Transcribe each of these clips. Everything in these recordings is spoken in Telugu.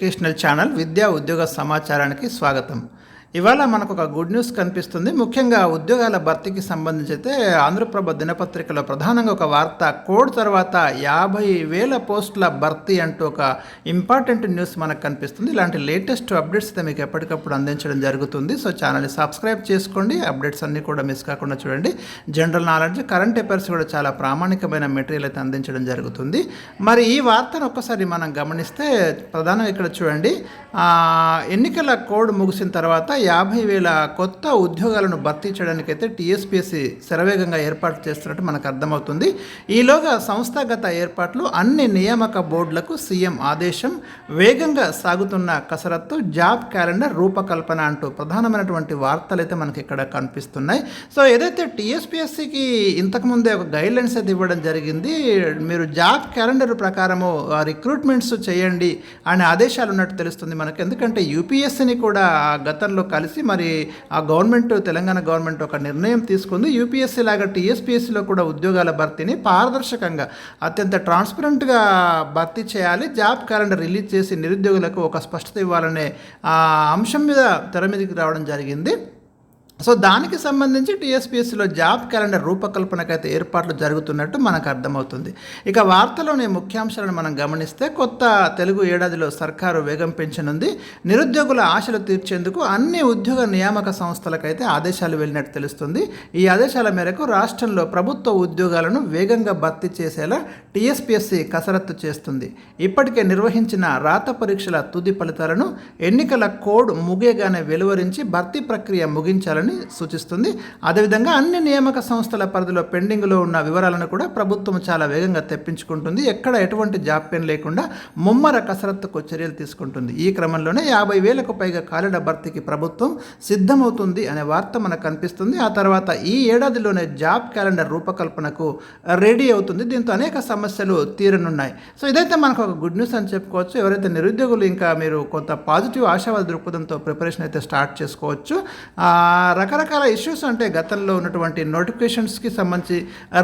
ఎడ్యుకేషనల్ ఛానల్ విద్యా ఉద్యోగ సమాచారానికి స్వాగతం. ఇవాళ మనకు ఒక గుడ్ న్యూస్ కనిపిస్తుంది. ముఖ్యంగా ఉద్యోగాల భర్తీకి సంబంధించి అయితే ఆంధ్రప్రభ దినపత్రికలో ప్రధానంగా ఒక వార్త కోడ్ తర్వాత యాభై వేల పోస్టుల భర్తీ అంటూ ఒక ఇంపార్టెంట్ న్యూస్ మనకు కనిపిస్తుంది. ఇలాంటి లేటెస్ట్ అప్డేట్స్ అయితే మీకు ఎప్పటికప్పుడు అందించడం జరుగుతుంది. సో ఛానల్ని సబ్స్క్రైబ్ చేసుకోండి. అప్డేట్స్ అన్నీ కూడా మిస్ కాకుండా చూడండి. జనరల్ నాలెడ్జ్ కరెంట్ అఫైర్స్ కూడా చాలా ప్రామాణికమైన మెటీరియల్ అయితే అందించడం జరుగుతుంది. మరి ఈ వార్తను ఒక్కసారి మనం గమనిస్తే ప్రధానంగా ఇక్కడ చూడండి. ఎన్నికల కోడ్ ముగిసిన తర్వాత యాభై వేల కొత్త ఉద్యోగాలను భర్తీ చేయడానికైతే టీఎస్పీఎస్సీ శరవేగంగా ఏర్పాటు చేస్తున్నట్టు మనకు అర్థమవుతుంది. ఈలోగా సంస్థాగత ఏర్పాట్లు అన్ని నియామక బోర్డులకు సీఎం ఆదేశం. వేగంగా సాగుతున్న కసరత్తు జాబ్ క్యాలెండర్ రూపకల్పన అంటూ ప్రధానమైనటువంటి వార్తలు అయితే మనకి ఇక్కడ కనిపిస్తున్నాయి. సో ఏదైతే టీఎస్పీఎస్సీకి ఇంతకుముందే ఒక గైడ్లైన్స్ అయితే ఇవ్వడం జరిగింది మీరు జాబ్ క్యాలెండర్ ప్రకారము రిక్రూట్మెంట్స్ చేయండి అనే ఆదేశాలు ఉన్నట్టు తెలుస్తుంది మనకు. ఎందుకంటే యూపీఎస్సీని కూడా గతంలో కలిసి మరి ఆ గవర్నమెంట్ తెలంగాణ గవర్నమెంట్ ఒక నిర్ణయం తీసుకుంది. యూపీఎస్సీ లాగా టీఎస్పీఎస్సీలో కూడా ఉద్యోగాల భర్తీని పారదర్శకంగా అత్యంత ట్రాన్స్పరెంట్గా భర్తీ చేయాలి. జాబ్ క్యాలెండర్ రిలీజ్ చేసి నిరుద్యోగులకు ఒక స్పష్టత ఇవ్వాలనే ఆ అంశం మీద తెర మీదకి రావడం జరిగింది. సో దానికి సంబంధించి టీఎస్పీఎస్సీలో జాబ్ క్యాలెండర్ రూపకల్పనకైతే ఏర్పాట్లు జరుగుతున్నట్టు మనకు అర్థమవుతుంది. ఇక వార్తలోని ముఖ్యాంశాలను మనం గమనిస్తే కొత్త తెలుగు ఏడాదిలో సర్కారు వేగం పెంచనుంది. నిరుద్యోగుల ఆశలు తీర్చేందుకు అన్ని ఉద్యోగ నియామక సంస్థలకైతే ఆదేశాలు వెళ్ళినట్టు తెలుస్తుంది. ఈ ఆదేశాల మేరకు రాష్ట్రంలో ప్రభుత్వ ఉద్యోగాలను వేగంగా భర్తీ చేసేలా టీఎస్పీఎస్సీ కసరత్తు చేస్తుంది. ఇప్పటికే నిర్వహించిన రాత పరీక్షల తుది ఫలితాలను ఎన్నికల కోడ్ ముగియగానే వెలువరించి భర్తీ ప్రక్రియ ముగించాలని సూచిస్తుంది. అదేవిధంగా అన్ని నియామక సంస్థల పరిధిలో పెండింగ్లో ఉన్న వివరాలను కూడా ప్రభుత్వం చాలా వేగంగా తెప్పించుకుంటుంది. ఎక్కడ ఎటువంటి జాప్యం లేకుండా ముమ్మర కసరత్తుకు చర్యలు తీసుకుంటుంది. ఈ క్రమంలోనే యాభై వేలకు పైగా ఖాళీల భర్తీకి ప్రభుత్వం సిద్ధమవుతుంది అనే వార్త మనకు కనిపిస్తుంది. ఆ తర్వాత ఈ ఏడాదిలోనే జాబ్ క్యాలెండర్ రూపకల్పనకు రెడీ అవుతుంది. దీంతో అనేక సమస్యలు తీరనున్నాయి. సో ఇదైతే మనకు ఒక గుడ్ న్యూస్ అని చెప్పుకోవచ్చు. ఎవరైతే నిరుద్యోగులు ఇంకా మీరు కొంత పాజిటివ్ ఆశావాద దృక్పథంతో ప్రిపరేషన్ అయితే స్టార్ట్ చేసుకోవచ్చు. రకరకాల ఇష్యూస్ అంటే గతంలో ఉన్నటువంటి నోటిఫికేషన్స్కి సంబంధించి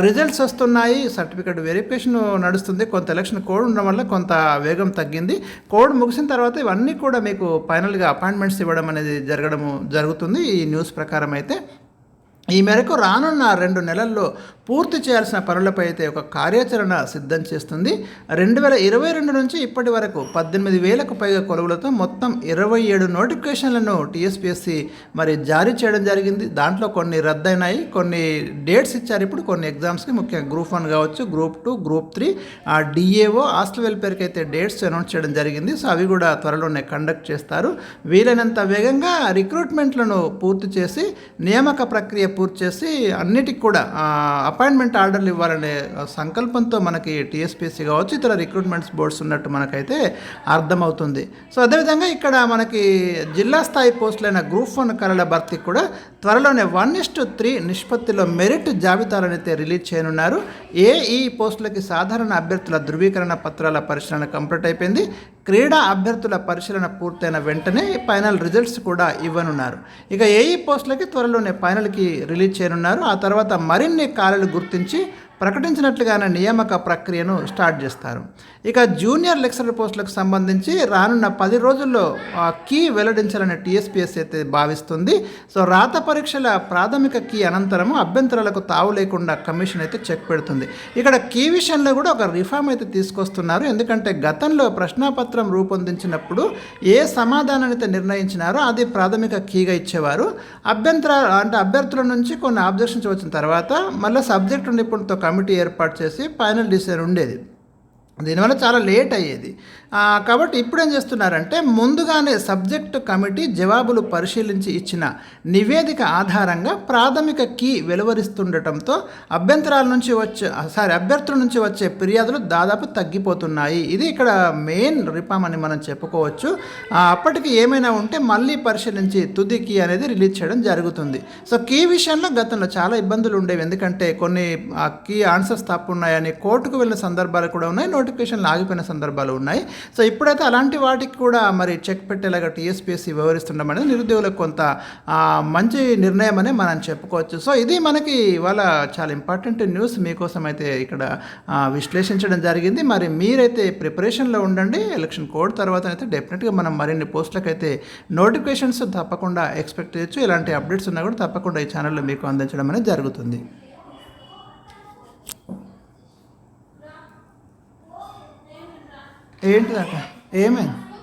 రిజల్ట్స్ వస్తున్నాయి. సర్టిఫికేట్ వెరిఫికేషన్ నడుస్తుంది. కొంత ఎలక్షన్ కోడ్ ఉండడం వల్ల కొంత వేగం తగ్గింది. కోడ్ ముగిసిన తర్వాత ఇవన్నీ కూడా మీకు ఫైనల్గా అపాయింట్మెంట్స్ ఇవ్వడం అనేది జరగడము జరుగుతుంది. ఈ న్యూస్ ప్రకారం అయితే. ఈ మేరకు రానున్న రెండు నెలల్లో పూర్తి చేయాల్సిన పనులపై అయితే ఒక కార్యాచరణ సిద్ధం చేస్తుంది. రెండు వేల ఇరవై రెండు నుంచి ఇప్పటి వరకు పద్దెనిమిది వేలకు పైగా కొలువులతో మొత్తం ఇరవై ఏడు నోటిఫికేషన్లను టీఎస్పీఎస్సీ మరి జారీ చేయడం జరిగింది. దాంట్లో కొన్ని రద్దయినాయి. కొన్ని డేట్స్ ఇచ్చారు. ఇప్పుడు కొన్ని ఎగ్జామ్స్కి ముఖ్యంగా గ్రూప్ వన్ కావచ్చు గ్రూప్ టూ గ్రూప్ త్రీ ఆ డిఏఓ హాస్టల్ వెల్ఫేర్కి అయితే డేట్స్ అనౌన్స్ చేయడం జరిగింది. సో అవి కూడా త్వరలోనే కండక్ట్ చేస్తారు. వీలైనంత వేగంగా రిక్రూట్మెంట్లను పూర్తి చేసి నియామక ప్రక్రియ పూర్తి చేసి అన్నిటికి కూడా అపాయింట్మెంట్ ఆర్డర్లు ఇవ్వాలనే సంకల్పంతో మనకి టీఎస్పీసీ కావచ్చు ఇతర రిక్రూట్మెంట్స్ బోర్డ్స్ ఉన్నట్టు మనకైతే అర్థమవుతుంది. సో అదేవిధంగా ఇక్కడ మనకి జిల్లా స్థాయి పోస్టులైన గ్రూప్ వన్ కళల భర్తీ కూడా త్వరలోనే వన్ ఇస్టు త్రీ నిష్పత్తిలో మెరిట్ జాబితాలను అయితే రిలీజ్ చేయనున్నారు. ఏ ఈ పోస్టులకి సాధారణ అభ్యర్థుల ధృవీకరణ పత్రాల పరిశీలన కంప్లీట్ అయిపోయింది. క్రీడా అభ్యర్థుల పరిశీలన పూర్తయిన వెంటనే ఫైనల్ రిజల్ట్స్ కూడా ఇవ్వనున్నారు. ఇక ఏఈ పోస్టులకి త్వరలోనే ఫైనల్కి రిలీజ్ చేయనున్నారు. ఆ తర్వాత మరిన్ని ఖాళీలు గుర్తించి ప్రకటించినట్లుగానే నియామక ప్రక్రియను స్టార్ట్ చేస్తారు. ఇక జూనియర్ లెక్చరర్ పోస్టులకు సంబంధించి రానున్న పది రోజుల్లో ఆ, కీ వెల్లడించాలని టీఎస్పీఎస్ అయితే భావిస్తుంది. సో రాత పరీక్షల ప్రాథమిక కీ అనంతరం అభ్యంతరాలకు తావు లేకుండా కమిషన్ అయితే చెక్ పెడుతుంది. ఇక్కడ కీ విషయంలో కూడా ఒక రిఫార్మ్ అయితే తీసుకొస్తున్నారు. ఎందుకంటే గతంలో ప్రశ్నాపత్రం రూపొందించినప్పుడు ఏ సమాధానాన్ని అయితే నిర్ణయించినారో అది ప్రాథమిక కీగా ఇచ్చేవారు. అభ్యంతర అంటే అభ్యర్థుల నుంచి కొన్ని ఆబ్జెక్షన్స్ వచ్చిన తర్వాత మళ్ళీ సబ్జెక్టు నిపుణులతో కమిటీ ఏర్పాటు చేసి ఫైనల్ డిసిజన్ ఉండేది. దీనివల్ల చాలా లేట్ అయ్యేది. కాబట్టి ఇప్పుడు ఏం చేస్తున్నారంటే ముందుగానే సబ్జెక్టు కమిటీ జవాబులు పరిశీలించి ఇచ్చిన నివేదిక ఆధారంగా ప్రాథమిక కీ వెలువరిస్తుండటంతో అభ్యంతరాల నుంచి వచ్చే సారీ అభ్యర్థుల నుంచి వచ్చే ఫిర్యాదులు దాదాపు తగ్గిపోతున్నాయి. ఇది ఇక్కడ మెయిన్ రిఫామ్ అని మనం చెప్పుకోవచ్చు. అప్పటికి ఏమైనా ఉంటే మళ్ళీ పరిశీలించి తుది కీ అనేది రిలీజ్ చేయడం జరుగుతుంది. సో కీ విషయంలో గతంలో చాలా ఇబ్బందులు ఉండేవి. ఎందుకంటే కొన్ని ఆ కీ ఆన్సర్స్ తప్పు ఉన్నాయని కోర్టుకు వెళ్ళిన సందర్భాలు కూడా ఉన్నాయి. నోటిఫికేషన్లు ఆగిపోయిన సందర్భాలు ఉన్నాయి. సో ఇప్పుడైతే అలాంటి వాటికి కూడా మరి చెక్ పెట్టేలాగా టీఎస్పీఎస్సీ వ్యవహరిస్తుండడం అనేది నిరుద్యోగులకు కొంత మంచి నిర్ణయం అని మనం చెప్పుకోవచ్చు. సో ఇది మనకి ఇవాళ చాలా ఇంపార్టెంట్ న్యూస్. మీకోసం అయితే ఇక్కడ విశ్లేషించడం జరిగింది. మరి మీరైతే ప్రిపరేషన్లో ఉండండి. ఎలక్షన్ కోడ్ తర్వాత అయితే డెఫినెట్గా మనం మరిన్ని పోస్టులకు అయితే నోటిఫికేషన్స్ తప్పకుండా ఎక్స్పెక్ట్ చేయొచ్చు. ఇలాంటి అప్డేట్స్ ఉన్నా కూడా తప్పకుండా ఈ ఛానల్లో మీకు అందించడం అనేది జరుగుతుంది. ఏంటిదట ఏమైంది?